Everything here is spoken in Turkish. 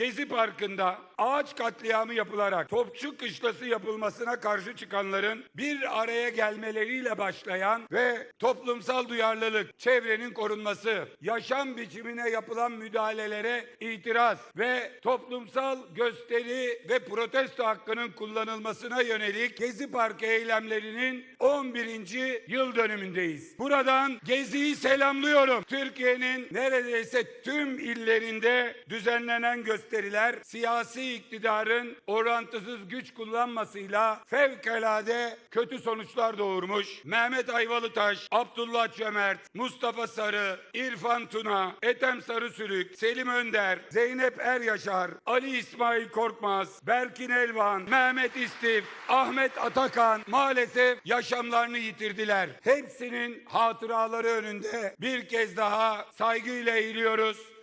Gezi Parkı'nda ağaç katliamı yapılarak Topçu Kışlası yapılmasına karşı çıkanların bir araya gelmeleriyle başlayan ve toplumsal duyarlılık, çevrenin korunması, yaşam biçimine yapılan müdahalelere itiraz ve toplumsal gösteri ve protesto hakkının kullanılmasına yönelik Gezi Parkı eylemlerinin 11. yıl dönümündeyiz. Buradan Gezi'yi selamlıyorum. Türkiye'nin neredeyse tüm illerinde düzenlenen gösteriler siyasi iktidarın orantısız güç kullanmasıyla fevkalade kötü sonuçlar doğurmuş. Mehmet Ayvalıtaş, Abdullah Cömert, Mustafa Sarı, İrfan Tuna, Ethem Sarısürük, Selim Önder, Zeynep Er Yaşar, Ali İsmail Korkmaz, Berkin Elvan, Mehmet İstif, Ahmet Atakan maalesef yaşamlarını yitirdiler. Hepsinin hatıraları önünde bir kez daha saygıyla eğiliyoruz.